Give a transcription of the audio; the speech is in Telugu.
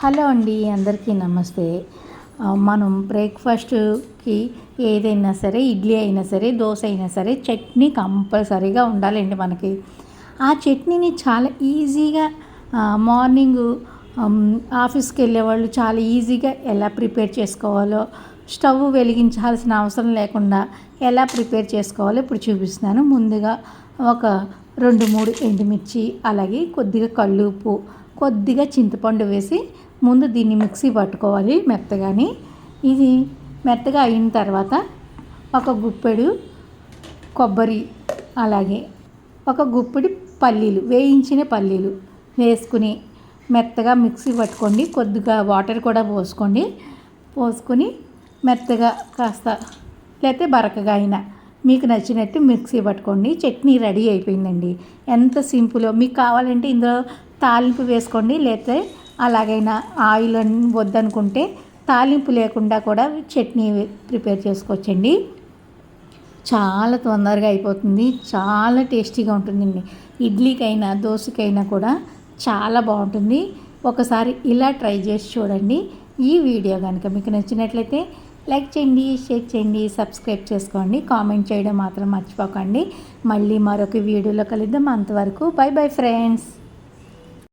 హలో అండి అందరికీ నమస్తే. మనం బ్రేక్ఫాస్ట్కి ఏదైనా సరే ఇడ్లీ అయినా సరే దోశ అయినా సరే చట్నీ కంపల్సరీగా ఉండాలండి మనకి. ఆ చట్నీని చాలా ఈజీగా మార్నింగ్ ఆఫీస్కి వెళ్ళే వాళ్ళు చాలా ఈజీగా ఎలా ప్రిపేర్ చేసుకోవాలో స్టవ్ వెలిగించాల్సిన అవసరం లేకుండా ఎలా ప్రిపేర్ చేసుకోవాలో ఇప్పుడు చూపిస్తున్నాను. ముందుగా ఒక రెండు మూడు ఎండుమిర్చి అలాగే కొద్దిగా కళ్ళుప్పు కొద్దిగా చింతపండు వేసి ముందు దీన్ని మిక్సీ పట్టుకోవాలి మెత్తగాని. ఇది మెత్తగా అయిన తర్వాత ఒక గుప్పెడు కొబ్బరి అలాగే ఒక గుప్పిడి పల్లీలు వేయించిన పల్లీలు వేసుకుని మెత్తగా మిక్సీ పట్టుకోండి. కొద్దిగా వాటర్ కూడా పోసుకోండి. పోసుకొని మెత్తగా కాస్త లేకపోతే బరకగా అయినా మీకు నచ్చినట్టు మిక్సీ పట్టుకోండి. చట్నీ రెడీ అయిపోయిందండి. ఎంత సింపుల్. మీకు కావాలంటే ఇందులో తాలింపు వేసుకోండి. లేకపోతే అలాగైనా ఆయిల్ వద్దనుకుంటే తాలింపు లేకుండా కూడా చట్నీ ప్రిపేర్ చేసుకోవచ్చండి. చాలా తొందరగా అయిపోతుంది. చాలా టేస్టీగా ఉంటుందండి. ఇడ్లీకైనా దోశకైనా కూడా చాలా బాగుంటుంది. ఒకసారి ఇలా ట్రై చేసి చూడండి. ఈ వీడియో కనుక మీకు నచ్చినట్లయితే లైక్ చేయండి షేర్ చేయండి సబ్స్క్రైబ్ చేసుకోండి కామెంట్ చేయడం మాత్రం మర్చిపోకండి. మళ్ళీ మరొక వీడియోలో కలుద్దాం. అంతవరకు బై బై ఫ్రెండ్స్.